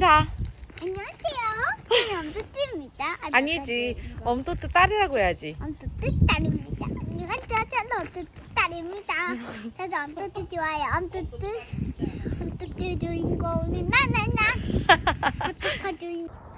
인사. 안녕하세요. 저는 엄두띠입니다. 아니지. 엄토트 딸이라고 해야지. 엄두띠 딸입니다. 안녕하세요. 저는 엄두띠 딸입니다. 저도 엄두띠 좋아해요. 엄두띠. 엄두띠 주인공은 나나나. 어떡하 주인공.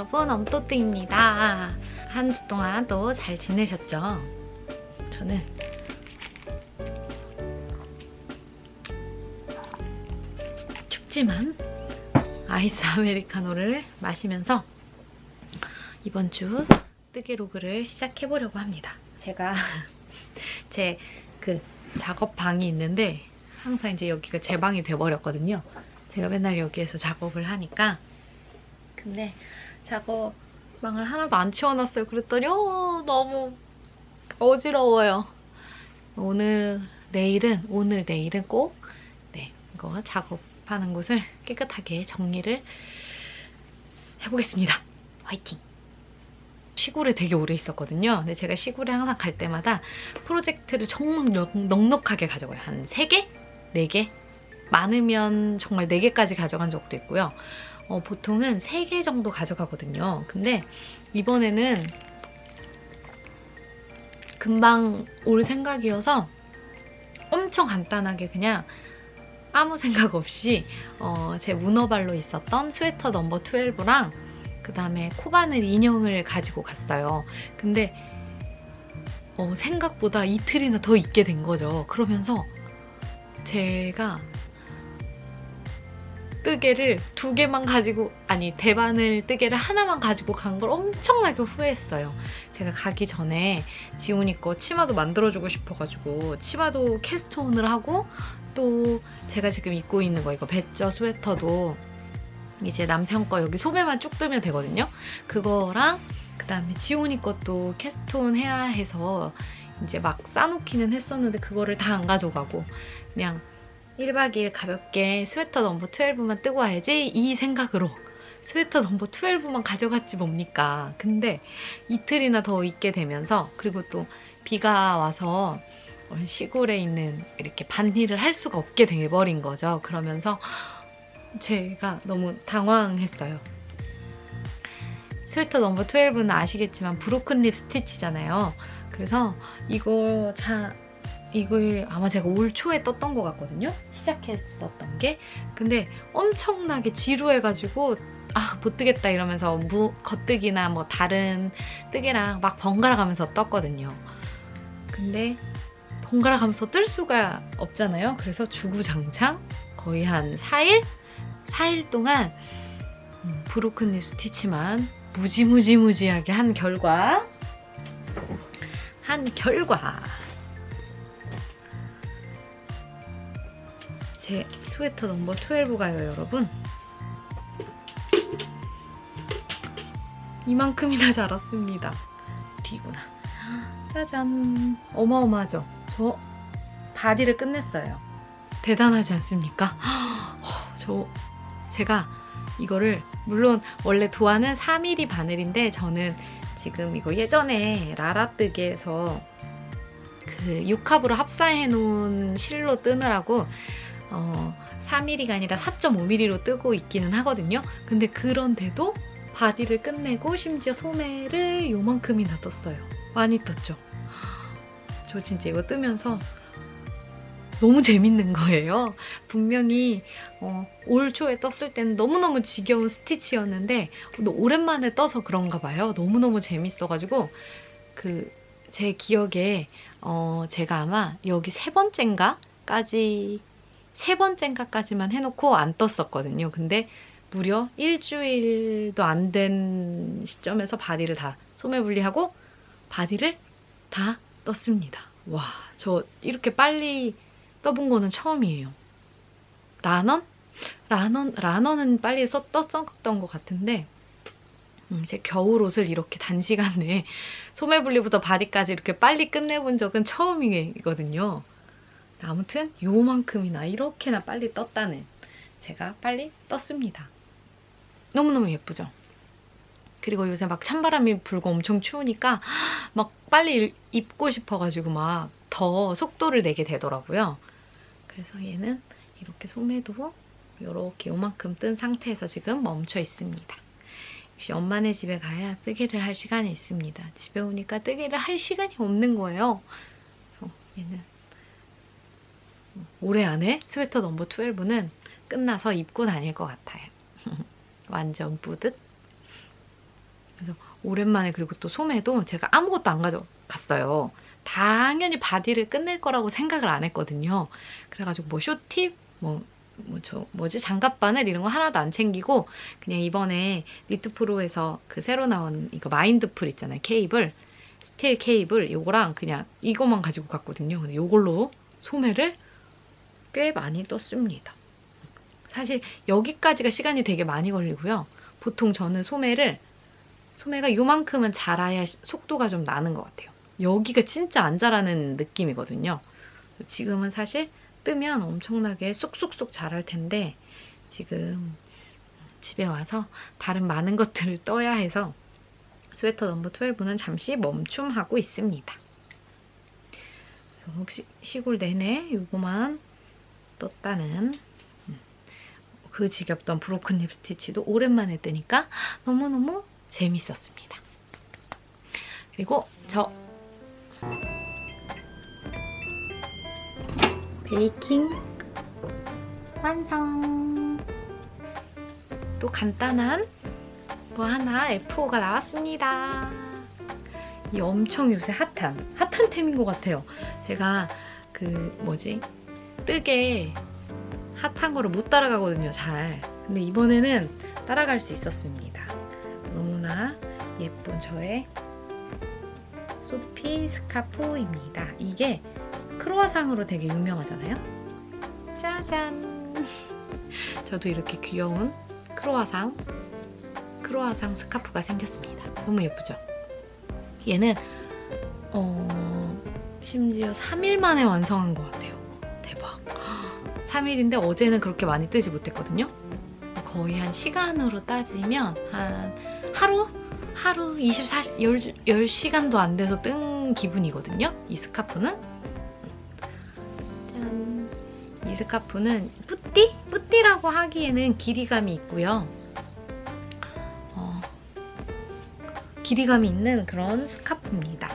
여러분 엄토트입니다. 한 주 동안 또 잘 지내셨죠? 저는 춥지만 아이스 아메리카노를 마시면서 이번 주 뜨개 로그를 시작해 보려고 합니다. 제가 제 그 작업방이 있는데 항상 이제 여기가 제 방이 돼 버렸거든요. 제가 맨날 여기에서 작업을 하니까 근데 작업방을 하나도 안 치워놨어요. 그랬더니 어, 너무 어지러워요. 오늘 내일은 오늘 내일은 꼭 네, 이거 작업하는 곳을 깨끗하게 정리를 해보겠습니다. 화이팅! 시골에 되게 오래 있었거든요. 근데 제가 시골에 항상 갈 때마다 프로젝트를 정말 넉- 넉넉하게 가져가요. 한 3개? 4개? 많으면 정말 4개까지 가져간 적도 있고요. 어, 보통은 3개 정도 가져가거든요. 근데 이번에는 금방 올 생각이어서 엄청 간단하게 그냥 아무 생각 없이 어, 제 문어발로 있었던 스웨터 넘버 12랑 그 다음에 코바늘 인형을 가지고 갔어요. 근데 어, 생각보다 이틀이나 더 있게 된 거죠. 그러면서 제가 뜨개를 두 개만 가지고 아니 대바늘 뜨개를 하나만 가지고 간 걸 엄청나게 후회했어요. 제가 가기 전에 지훈이 거 치마도 만들어주고 싶어가지고 치마도 캐스톤을 하고 또 제가 지금 입고 있는 거 이거 배저 스웨터도 이제 남편 거 여기 소매만 쭉 뜨면 되거든요. 그거랑 그 다음에 지훈이 것도 캐스톤 해야 해서 이제 막 싸놓기는 했었는데 그거를 다 안 가져가고 그냥 1박 2일 가볍게 스웨터 넘버 12만 뜨고 와야지 이 생각으로 스웨터 넘버 12만 가져갔지 뭡니까. 근데 이틀이나 더 있게 되면서 그리고 또 비가 와서 시골에 있는 이렇게 반일을 할 수가 없게 돼버린 거죠. 그러면서 제가 너무 당황했어요. 스웨터 넘버 12는 아시겠지만 브로큰 립 스티치잖아요. 그래서 이거 자 이걸 아마 제가 올 초에 떴던 것 같거든요. 시작했었던 게. 근데 엄청나게 지루해가지고 아 못 뜨겠다 이러면서 무 겉뜨기나 뭐 다른 뜨개랑 막 번갈아 가면서 떴거든요. 근데 번갈아 가면서 뜰 수가 없잖아요. 그래서 주구장창 거의 한 4일? 4일 동안 음, 브로큰 립 스티치만 무지무지무지하게 한 결과 한 결과 제 스웨터 넘버 12가요 여러분 이만큼이나 자랐습니다 뒤구나 짜잔. 어마어마하죠? 저 바디를 끝냈어요. 대단하지 않습니까? 어, 저 제가 이거를 물론 원래 도안은 3mm 바늘인데 저는 지금 이거 예전에 라라뜨기에서 그 6합으로 합사해 놓은 실로 뜨느라고 어 3mm가 아니라 4.5mm로 뜨고 있기는 하거든요. 근데 그런데도 바디를 끝내고 심지어 소매를 요만큼이나 떴어요. 많이 떴죠. 저 진짜 이거 뜨면서 너무 재밌는 거예요. 분명히 어, 올 초에 떴을 때는 너무너무 지겨운 스티치였는데 오랜만에 떠서 그런가 봐요. 너무너무 재밌어가지고 그 제 기억에 어, 제가 아마 여기 세 번째인가까지 세 번째인가까지만 해놓고 안 떴었거든요. 근데 무려 일주일도 안 된 시점에서 바디를 다 소매 분리하고 바디를 다 떴습니다. 와, 저 이렇게 빨리 떠본 거는 처음이에요. 라넌? 라넌, 라넌은 빨리 써, 떴던 것 같은데, 음, 제 겨울 옷을 이렇게 단시간에 소매 분리부터 바디까지 이렇게 빨리 끝내본 적은 처음이거든요. 아무튼 요만큼이나 이렇게나 빨리 떴다는 제가 빨리 떴습니다. 너무너무 예쁘죠? 그리고 요새 막 찬바람이 불고 엄청 추우니까 막 빨리 입고 싶어가지고 막 더 속도를 내게 되더라고요. 그래서 얘는 이렇게 소매도 이렇게 요만큼 뜬 상태에서 지금 멈춰 있습니다. 역시 엄마네 집에 가야 뜨개를 할 시간이 있습니다. 집에 오니까 뜨개를 할 시간이 없는 거예요. 그래서 얘는 올해 안에 스웨터 넘버 12는 끝나서 입고 다닐 것 같아요. 완전 뿌듯. 그래서 오랜만에 그리고 또 소매도 제가 아무것도 안 가져갔어요. 당연히 바디를 끝낼 거라고 생각을 안 했거든요. 그래가지고 뭐 쇼팁, 뭐, 뭐, 저, 뭐지, 장갑바늘 이런 거 하나도 안 챙기고, 그냥 이번에 니트프로에서 그 새로 나온 이거 마인드풀 있잖아요. 케이블. 스틸 케이블, 요거랑 그냥 이거만 가지고 갔거든요. 근데 요걸로 소매를 꽤 많이 떴습니다. 사실 여기까지가 시간이 되게 많이 걸리고요. 보통 저는 소매를, 소매가 요만큼은 자라야 속도가 좀 나는 것 같아요. 여기가 진짜 안 자라는 느낌이거든요. 지금은 사실 뜨면 엄청나게 쑥쑥쑥 자랄 텐데 지금 집에 와서 다른 많은 것들을 떠야 해서 스웨터 넘버 12는 잠시 멈춤하고 있습니다. 그래서 혹시 시골 내내 요거만 떴다는 음, 그 지겹던 브로큰 립 스티치도 오랜만에 뜨니까 너무너무 재밌었습니다. 그리고 저 베이킹 완성! 또 간단한 거 하나 F5가 나왔습니다. 이 엄청 요새 핫한, 핫한 템인 것 같아요. 제가 그 뭐지? 뜨개 핫한 거를 못 따라가거든요, 잘. 근데 이번에는 따라갈 수 있었습니다. 너무나 예쁜 저의 소피 스카프입니다. 이게 크로아상으로 되게 유명하잖아요. 짜잔! 저도 이렇게 귀여운 크로아상, 크로아상 스카프가 생겼습니다. 너무 예쁘죠? 얘는 어, 심지어 3일 만에 완성한 것 같아요. 대박. 3일인데 어제는 그렇게 많이 뜨지 못했거든요. 거의 한 시간으로 따지면 한 하루? 하루 24, 10, 10시간도 안 돼서 뜬 기분이거든요. 이 스카프는. 짠. 이 스카프는 뿌띠? 뿌띠라고 하기에는 길이감이 있고요. 어, 길이감이 있는 그런 스카프입니다.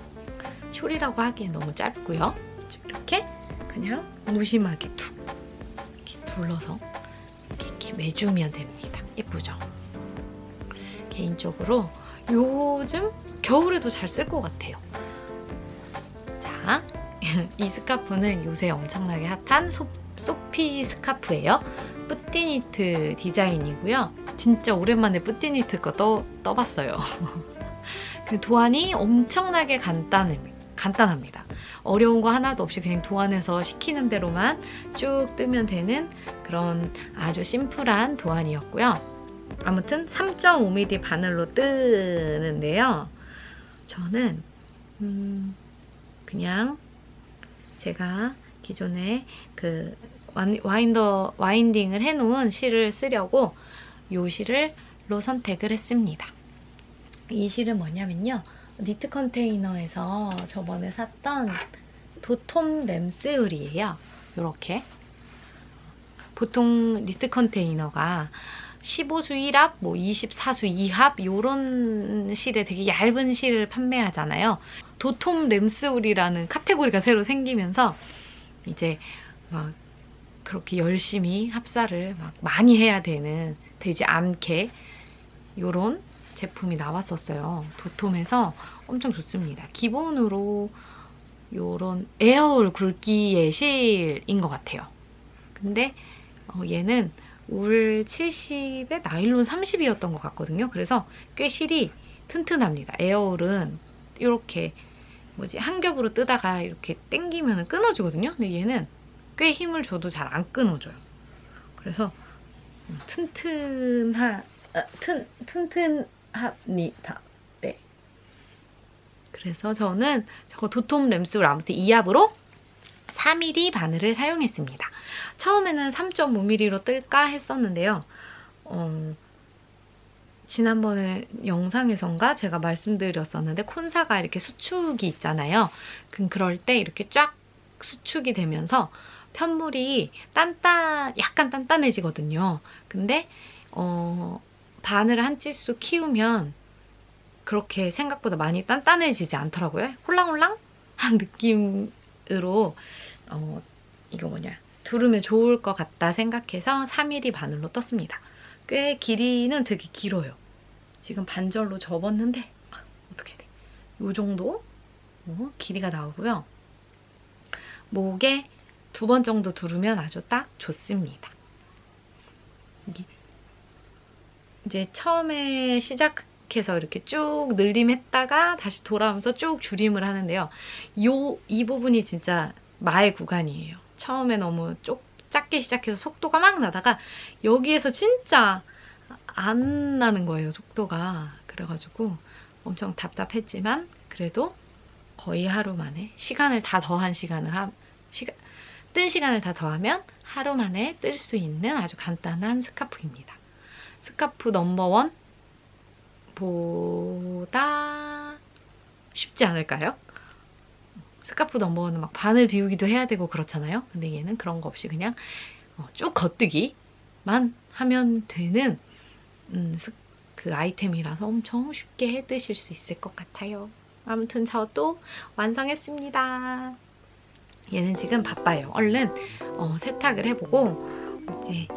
숄이라고 하기엔 너무 짧고요. 이렇게 그냥 무심하게 툭 둘러서 이렇게, 매주면 됩니다. 예쁘죠? 개인적으로 요즘 겨울에도 잘 쓸 것 같아요. 자, 이 스카프는 요새 엄청나게 핫한 소, 소피 스카프예요. 뿌띠니트 디자인이고요. 진짜 오랜만에 뿌띠니트 거 떠, 떠봤어요. 그 도안이 엄청나게 간단, 간단합니다. 어려운 거 하나도 없이 그냥 도안에서 시키는 대로만 쭉 뜨면 되는 그런 아주 심플한 도안이었고요. 아무튼 3.5mm 바늘로 뜨는데요. 저는 음, 그냥 제가 기존에 그 와인- 와인더 와인딩을 해놓은 실을 쓰려고 요 실을로 선택을 했습니다. 이 실은 뭐냐면요. 니트 컨테이너에서 저번에 샀던 도톰 램스울이에요. 요렇게. 보통 니트 컨테이너가 15수 1합, 뭐 24수 2합 요런 실에 되게 얇은 실을 판매하잖아요. 도톰 램스울이라는 카테고리가 새로 생기면서 이제 막 그렇게 열심히 합사를 막 많이 해야 되는 되지 않게 요런 제품이 나왔었어요. 도톰에서 엄청 좋습니다. 기본으로 요런 에어울 굵기의 실인 것 같아요. 근데 어, 얘는 울 70에 나일론 30이었던 것 같거든요. 그래서 꽤 실이 튼튼합니다. 에어울은 이렇게 뭐지 한 겹으로 뜨다가 이렇게 당기면 끊어지거든요. 근데 얘는 꽤 힘을 줘도 잘 안 끊어져요. 그래서 음, 튼튼하 아, 튼 튼튼 합니다. 네. 그래서 저는 저거 도톰 램스울 아무튼 2합으로 4mm 바늘을 사용했습니다. 처음에는 3.5mm로 뜰까 했었는데요. 어, 지난번에 영상에선가 제가 말씀드렸었는데 콘사가 이렇게 수축이 있잖아요. 그 그럴 때 이렇게 쫙 수축이 되면서 편물이 단단 약간 단단해지거든요. 근데 어, 바늘을 한 찌수 키우면 그렇게 생각보다 많이 단단해지지 않더라고요. 홀랑홀랑 한 느낌으로 어, 이거 뭐냐 두르면 좋을 것 같다 생각해서 3mm 바늘로 떴습니다. 꽤 길이는 되게 길어요. 지금 반절로 접었는데 아, 어떻게 돼? 이 정도 어, 길이가 나오고요. 목에 두 번 정도 두르면 아주 딱 좋습니다. 이게 이제 처음에 시작해서 이렇게 쭉 늘림했다가 다시 돌아오면서 쭉 줄임을 하는데요. 요 이 부분이 진짜 마의 구간이에요. 처음에 너무 쪽 작게 시작해서 속도가 막 나다가 여기에서 진짜 안 나는 거예요, 속도가. 그래가지고 엄청 답답했지만 그래도 거의 하루 만에 시간을 다 더한 시간을 하, 시간, 뜬 시간을 다 더하면 하루 만에 뜰 수 있는 아주 간단한 스카프입니다. 스카프 넘버원 보다 쉽지 않을까요? 스카프 넘버원은 막 바늘 비우기도 해야 되고 그렇잖아요. 근데 얘는 그런 거 없이 그냥 어, 쭉 겉뜨기만 하면 되는 음, 스- 그 아이템이라서 엄청 쉽게 해 드실 수 있을 것 같아요. 아무튼 저도 완성했습니다. 얘는 지금 바빠요. 얼른 어, 세탁을 해보고 이제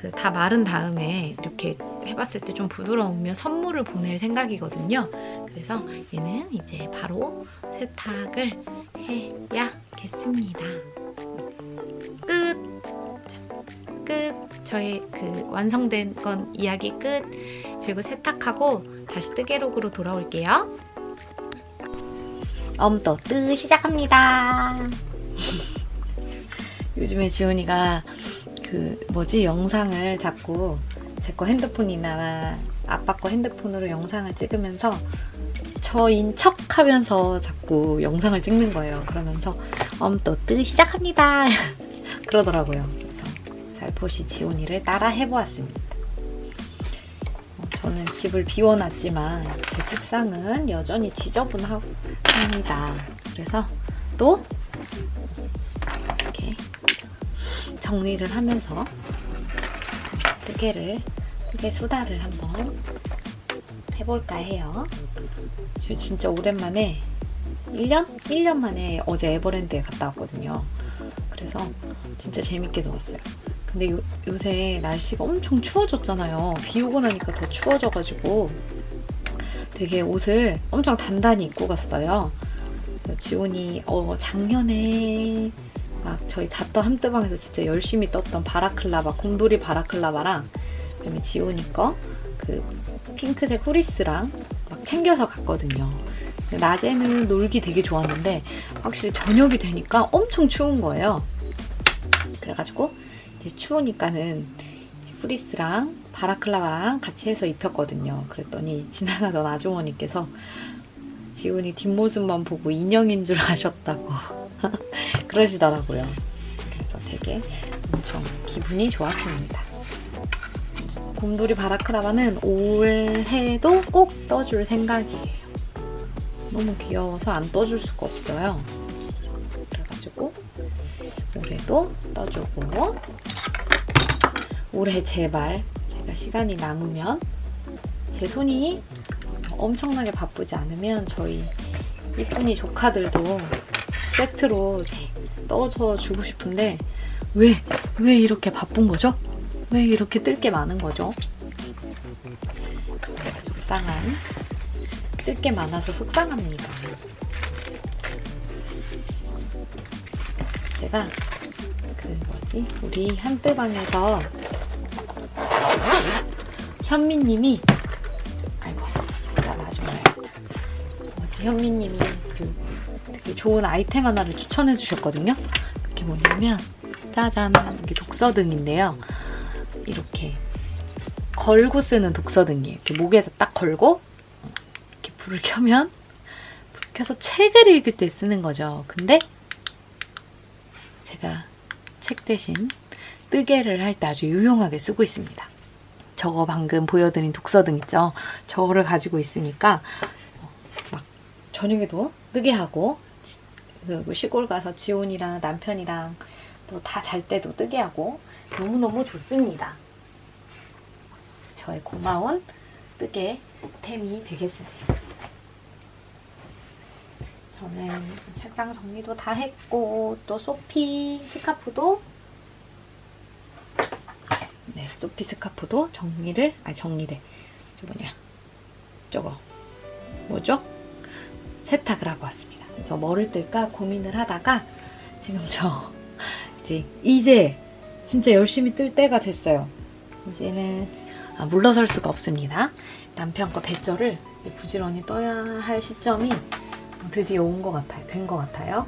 그 다 마른 다음에 이렇게 해봤을 때 좀 부드러우면 선물을 보낼 생각이거든요. 그래서 얘는 이제 바로 세탁을 해야겠습니다. 끝. 자, 끝. 저의 그 완성된 건 이야기 끝. 저 이거 세탁하고 다시 뜨개록으로 돌아올게요. 엄떠뜨 시작합니다. 요즘에 지훈이가 그 뭐지 영상을 자꾸 제 거 핸드폰이나 아빠 거 핸드폰으로 영상을 찍으면서 저인 척 하면서 자꾸 영상을 찍는 거예요. 그러면서 엄떠뜨 시작합니다. 그러더라고요. 그래서 살포시 지훈이를 따라 해보았습니다. 어, 저는 집을 비워놨지만 제 책상은 여전히 지저분합니다. 그래서 또 정리를 하면서 뜨개를 뜨개 수다를 한번 해볼까 해요. 저 진짜 오랜만에 1년? 1년 만에 어제 에버랜드에 갔다 왔거든요. 그래서 진짜 재밌게 놀았어요. 근데 요, 요새 날씨가 엄청 추워졌잖아요. 비 오고 나니까 더 추워져가지고 되게 옷을 엄청 단단히 입고 갔어요. 지훈이 어, 작년에 막 저희 다떠 함뜨방에서 진짜 열심히 떴던 바라클라바, 곰돌이 바라클라바랑 그다음에 지훈이 거그 핑크색 후리스랑 막 챙겨서 갔거든요. 낮에는 놀기 되게 좋았는데 확실히 저녁이 되니까 엄청 추운 거예요. 그래가지고 이제 추우니까는 후리스랑 바라클라바랑 같이 해서 입혔거든요. 그랬더니 지나가던 아주머니께서 지훈이 뒷모습만 보고 인형인 줄 아셨다고 그러시더라고요. 그래서 되게 엄청 기분이 좋았습니다. 곰돌이 바라크라바는 올해도 꼭 떠줄 생각이에요. 너무 귀여워서 안 떠줄 수가 없어요. 그래가지고 올해도 떠주고 올해 제발 제가 시간이 남으면 제 손이 엄청나게 바쁘지 않으면 저희 이쁜이 조카들도 세트로 떠서 주고 싶은데 왜, 왜 이렇게 바쁜 거죠? 왜 이렇게 뜰 게 많은 거죠? 속상한 뜰 게 많아서 속상합니다. 제가 그 뭐지 우리 한뜰방에서 현미님이 현미님이 그 되게 좋은 아이템 하나를 추천해 주셨거든요. 그게 뭐냐면 짜잔 이게 독서등인데요. 이렇게 걸고 쓰는 독서등이에요. 이렇게 목에다 딱 걸고 이렇게 불을 켜면 불 켜서 책을 읽을 때 쓰는 거죠. 근데 제가 책 대신 뜨개를 할 때 아주 유용하게 쓰고 있습니다. 저거 방금 보여드린 독서등 있죠? 저거를 가지고 있으니까 저녁에도 뜨개하고 지- 그리고 시골 가서 지훈이랑 남편이랑 또 다 잘 때도 뜨개하고 너무너무 좋습니다. 저의 고마운 뜨개 템이 되겠습니다. 저는 책상 정리도 다 했고 또 소피 스카프도 네 소피 스카프도 정리를 아니 정리를 저 뭐냐 저거 뭐죠? 세탁을 하고 왔습니다. 그래서 뭐를 뜰까 고민을 하다가 지금 저 이제 이제 진짜 열심히 뜰 때가 됐어요. 이제는 아, 물러설 수가 없습니다. 남편 거 배절을 부지런히 떠야 할 시점이 드디어 온 것 같아요. 된 것 같아요.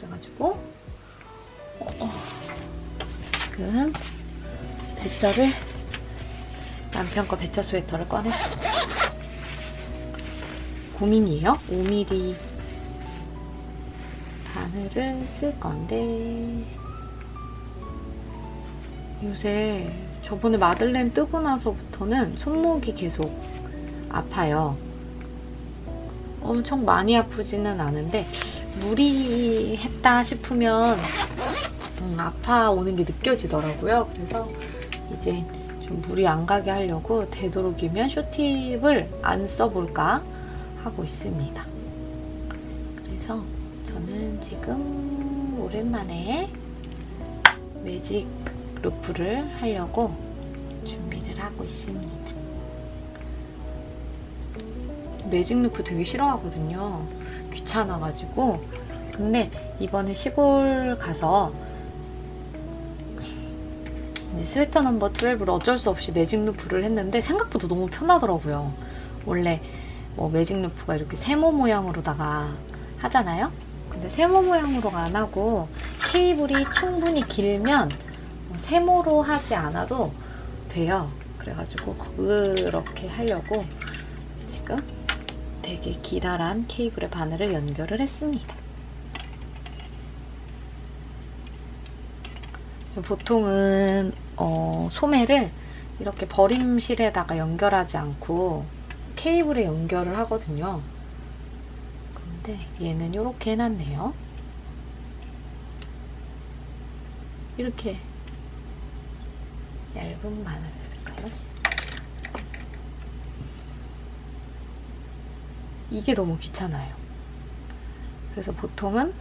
그래가지고 어, 어, 지금 배절을 남편 거 배절 스웨터를 꺼냈습니다. 고민이에요. 5mm 바늘을 쓸 건데 요새 저번에 마들렌 뜨고 나서부터는 손목이 계속 아파요. 엄청 많이 아프지는 않은데 무리했다 싶으면 음, 아파오는 게 느껴지더라고요. 그래서 이제 좀 무리 안 가게 하려고 되도록이면 쇼팁을 안 써볼까 하고 있습니다. 그래서 저는 지금 오랜만에 매직 루프를 하려고 준비를 하고 있습니다. 매직 루프 되게 싫어하거든요. 귀찮아가지고. 근데 이번에 시골 가서 스웨터 넘버 12를 어쩔 수 없이 매직 루프를 했는데 생각보다 너무 편하더라고요. 원래 뭐 매직 루프가 이렇게 세모 모양으로다가 하잖아요. 근데 세모 모양으로가 안 하고 케이블이 충분히 길면 세모로 하지 않아도 돼요. 그래가지고 그렇게 하려고 지금 되게 기다란 케이블의 바늘을 연결을 했습니다. 보통은 어, 소매를 이렇게 버림실에다가 연결하지 않고 케이블에 연결을 하거든요. 근데 얘는 이렇게 해놨네요. 이렇게 얇은 바늘을 쓸까요? 이게 너무 귀찮아요. 그래서 보통은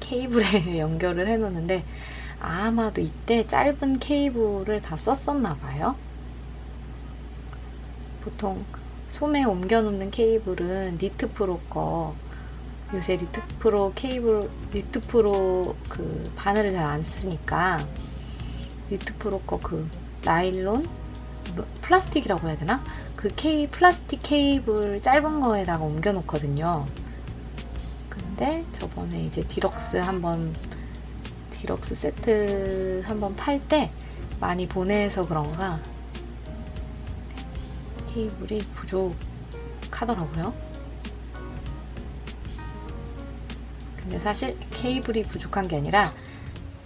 케이블에 연결을 해놓는데 아마도 이때 짧은 케이블을 다 썼었나 봐요. 보통 소매 옮겨 놓는 케이블은 니트 프로 거 요새 니트 프로 케이블 니트 프로 그 바늘을 잘 안 쓰니까 니트 프로 거 그 나일론 뭐, 플라스틱이라고 해야 되나? 그 케이 플라스틱 케이블 짧은 거에다가 옮겨 놓거든요. 근데 저번에 이제 디럭스 한번 디럭스 세트 한번 팔 때 많이 보내서 그런가 테이블이 부족하더라고요. 근데 사실 케이블이 부족한 게 아니라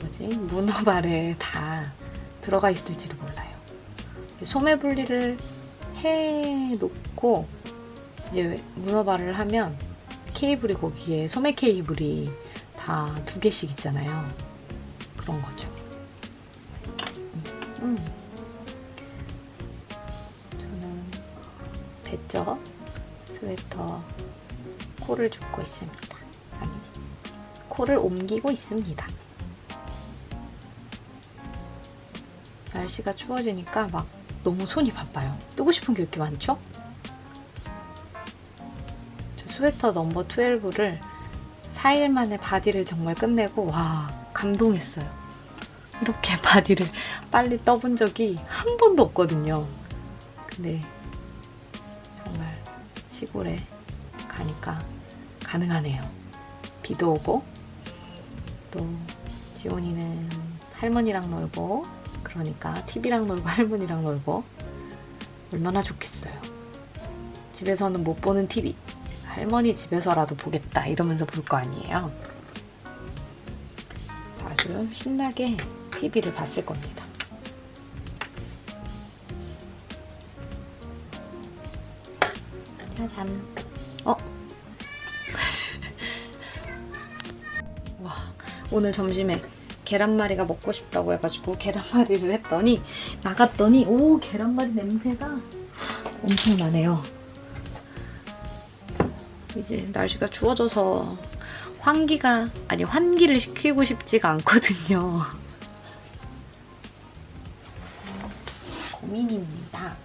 뭐지 문어발에 다 들어가 있을지도 몰라요. 소매 분리를 해 놓고 이제 문어발을 하면 케이블이 거기에 소매 케이블이 다 두 개씩 있잖아요. 그런 거죠. 음. 배쩍 스웨터 코를 줍고 있습니다. 아니, 코를 옮기고 있습니다. 날씨가 추워지니까 막 너무 손이 바빠요. 뜨고 싶은 게 이렇게 많죠? 저 스웨터 넘버 12를 4일 만에 바디를 정말 끝내고 와 감동했어요. 이렇게 바디를 빨리 떠본 적이 한 번도 없거든요. 근데 시골에 가니까 가능하네요. 비도 오고 또 지원이는 할머니랑 놀고 그러니까 TV랑 놀고 할머니랑 놀고 얼마나 좋겠어요. 집에서는 못 보는 TV 할머니 집에서라도 보겠다 이러면서 볼 거 아니에요. 아주 신나게 TV를 봤을 겁니다. 짜잔. 어? 와, 오늘 점심에 계란말이가 먹고 싶다고 해가지고 계란말이를 했더니 나갔더니 오 계란말이 냄새가 엄청 나네요. 이제 날씨가 추워져서 환기가 아니 환기를 시키고 싶지가 않거든요. 고민입니다.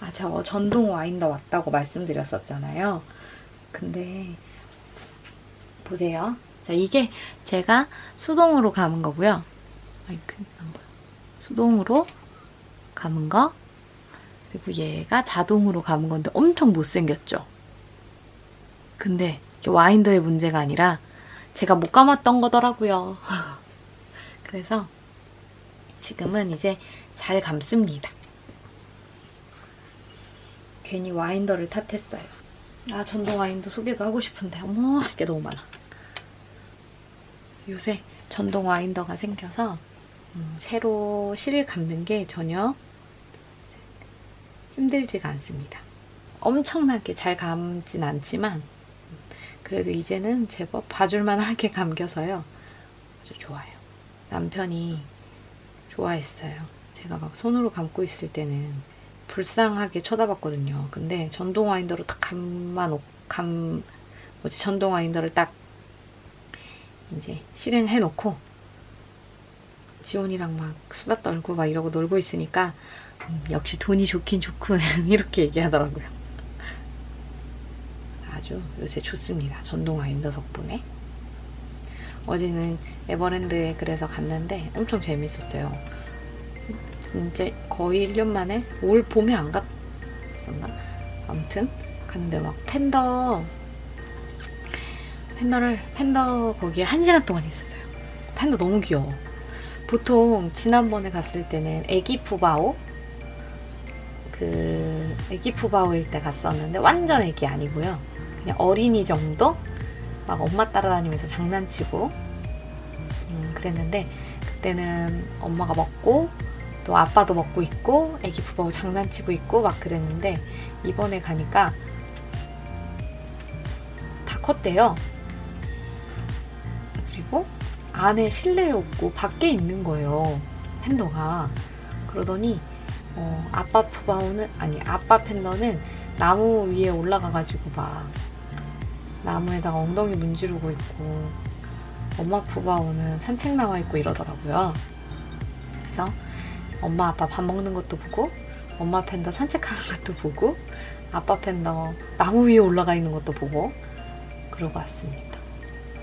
아, 저 전동 와인더 왔다고 말씀드렸었잖아요. 근데 보세요. 자, 이게 제가 수동으로 감은 거고요. 보여. 수동으로 감은 거. 그리고 얘가 자동으로 감은 건데 엄청 못생겼죠? 근데 와인더의 문제가 아니라 제가 못 감았던 거더라고요. 그래서 지금은 이제 잘 감습니다. 괜히 와인더를 탓했어요. 아, 전동 와인더 소개도 하고 싶은데, 어머, 할게 너무 많아. 요새 전동 와인더가 생겨서, 음, 새로 실 감는 게 전혀 힘들지가 않습니다. 엄청나게 잘 감진 않지만, 그래도 이제는 제법 봐줄만하게 감겨서요. 아주 좋아요. 남편이 좋아했어요. 제가 막 손으로 감고 있을 때는 불쌍하게 쳐다봤거든요. 근데 전동 와인더로 딱 감만 놓, 감, 뭐지, 전동 와인더를 딱 이제 실행해 놓고 지원이랑 막 수다 떨고 막 이러고 놀고 있으니까 음, 역시 돈이 좋긴 좋군 이렇게 얘기하더라고요. 아주 요새 좋습니다. 전동 와인더 덕분에. 어제는 에버랜드에 그래서 갔는데 엄청 재밌었어요. 진짜 거의 1년 만에 올 봄에 안 갔었나? 아무튼 갔는데 막 팬더 팬더를 팬더 거기에 한 시간 동안 있었어요. 팬더 너무 귀여워. 보통 지난번에 갔을 때는 애기 푸바오 그 애기 푸바오일 때 갔었는데 완전 애기 아니고요. 그냥 어린이 정도 막 엄마 따라다니면서 장난치고 음, 그랬는데 그때는 엄마가 먹고 또 아빠도 먹고 있고 애기 푸바오 장난치고 있고 막 그랬는데 이번에 가니까 다 컸대요. 그리고 안에 실내에 없고 밖에 있는 거예요. 팬더가. 그러더니 어, 아빠 푸바오는 아니 아빠 팬더는 나무 위에 올라가가지고 막 나무에다가 엉덩이 문지르고 있고 엄마 푸바오는 산책 나와 있고 이러더라고요. 그래서 엄마 아빠 밥 먹는 것도 보고 엄마 팬더 산책하는 것도 보고 아빠 팬더 나무 위에 올라가 있는 것도 보고 그러고 왔습니다.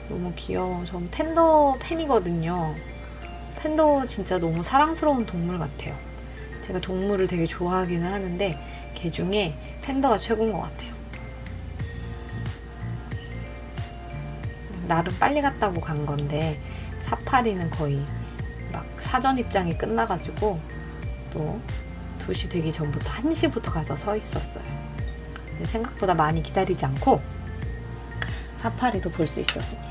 너무 귀여워. 전 팬더 팬이거든요. 팬더 진짜 너무 사랑스러운 동물 같아요. 제가 동물을 되게 좋아하기는 하는데 개 중에 팬더가 최고인 것 같아요. 나름 빨리 갔다고 간 건데 사파리는 거의 막 사전 입장이 끝나가지고 또 2시 되기 전부터 1시부터 가서 서 있었어요. 근데 생각보다 많이 기다리지 않고 사파리로 볼수 있었습니다.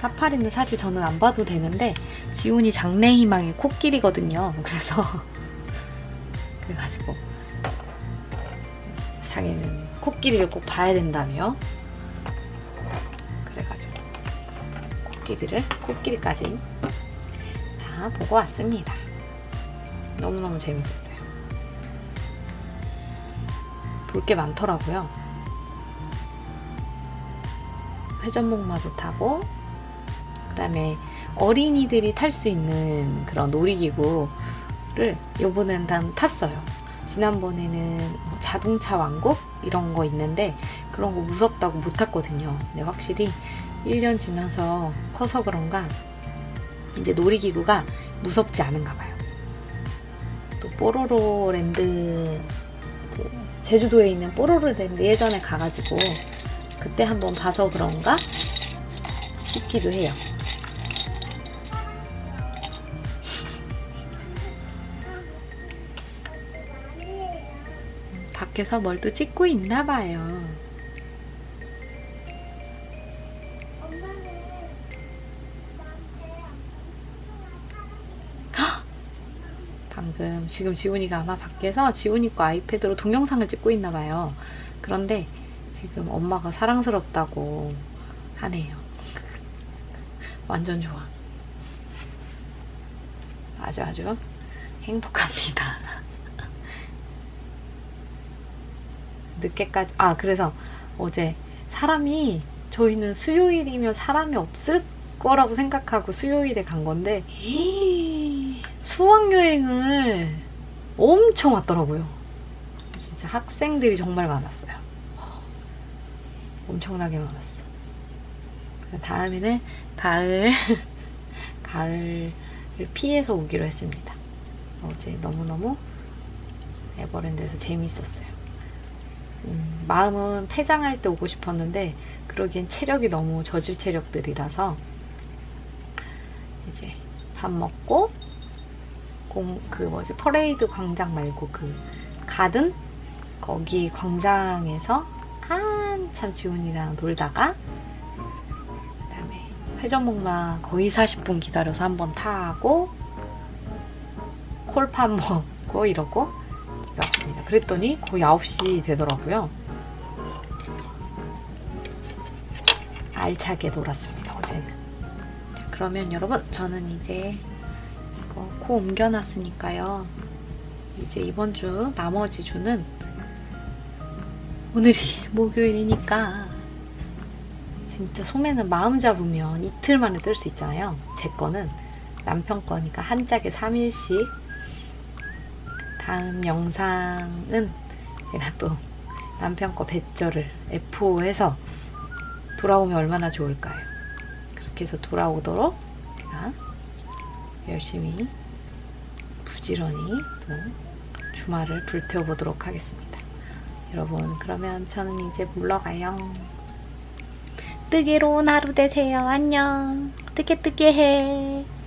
사파리는 사실 저는 안 봐도 되는데 지훈이 장래희망이 코끼리거든요. 그래서 그래가지고 자기는 코끼리를 꼭 봐야 된다며 그래가지고 코끼리를 코끼리까지 다 보고 왔습니다. 너무너무 재밌었어요. 볼 게 많더라고요. 회전목마도 타고 그 다음에 어린이들이 탈 수 있는 그런 놀이기구를 요번엔 단 탔어요. 지난번에는 뭐 자동차 왕국 이런 거 있는데 그런 거 무섭다고 못 탔거든요. 근데 확실히 1년 지나서 커서 그런가 이제 놀이기구가 무섭지 않은가 봐요. 또 뽀로로 랜드 그 제주도에 있는 뽀로로 랜드 예전에 가가지고 그때 한번 봐서 그런가 싶기도 해요. 밖에서 뭘 또 찍고 있나 봐요. 지금 지훈이가 아마 밖에서 지훈이 거 아이패드로 동영상을 찍고 있나 봐요. 그런데 지금 엄마가 사랑스럽다고 하네요. 완전 좋아. 아주 아주 행복합니다. 늦게까지 아 그래서 어제 사람이 저희는 수요일이면 사람이 없을 거라고 생각하고 수요일에 간 건데 수학여행을 엄청 왔더라고요. 진짜 학생들이 정말 많았어요. 엄청나게 많았어. 다음에는 가을 가을을 피해서 오기로 했습니다. 어제 너무너무 에버랜드에서 재밌었어요. 음, 마음은 폐장할 때 오고 싶었는데 그러기엔 체력이 너무 저질 체력들이라서 이제 밥 먹고 공 그 뭐지 퍼레이드 광장 말고 그 가든 거기 광장에서 한참 지훈이랑 놀다가 그다음에 회전목마 거의 40분 기다려서 한번 타고 콜팝 먹고 이러고 집에 왔습니다. 그랬더니 거의 9시 되더라고요. 알차게 놀았습니다. 어제는. 자, 그러면 여러분 저는 이제 이거 코 옮겨놨으니까요. 이제 이번 주 나머지 주는 오늘이 목요일이니까 진짜 소매는 마음 잡으면 이틀 만에 뜰 수 있잖아요. 제 거는 남편 거니까 한 짝에 3일씩 다음 영상은 제가 또 남편 거 배절을 F5 해서 돌아오면 얼마나 좋을까요? 그렇게 해서 돌아오도록 제가 열심히 부지런히 또 주말을 불태워 보도록 하겠습니다. 여러분 그러면 저는 이제 물러가요. 뜨개로운 하루 되세요. 안녕. 뜨개뜨개해.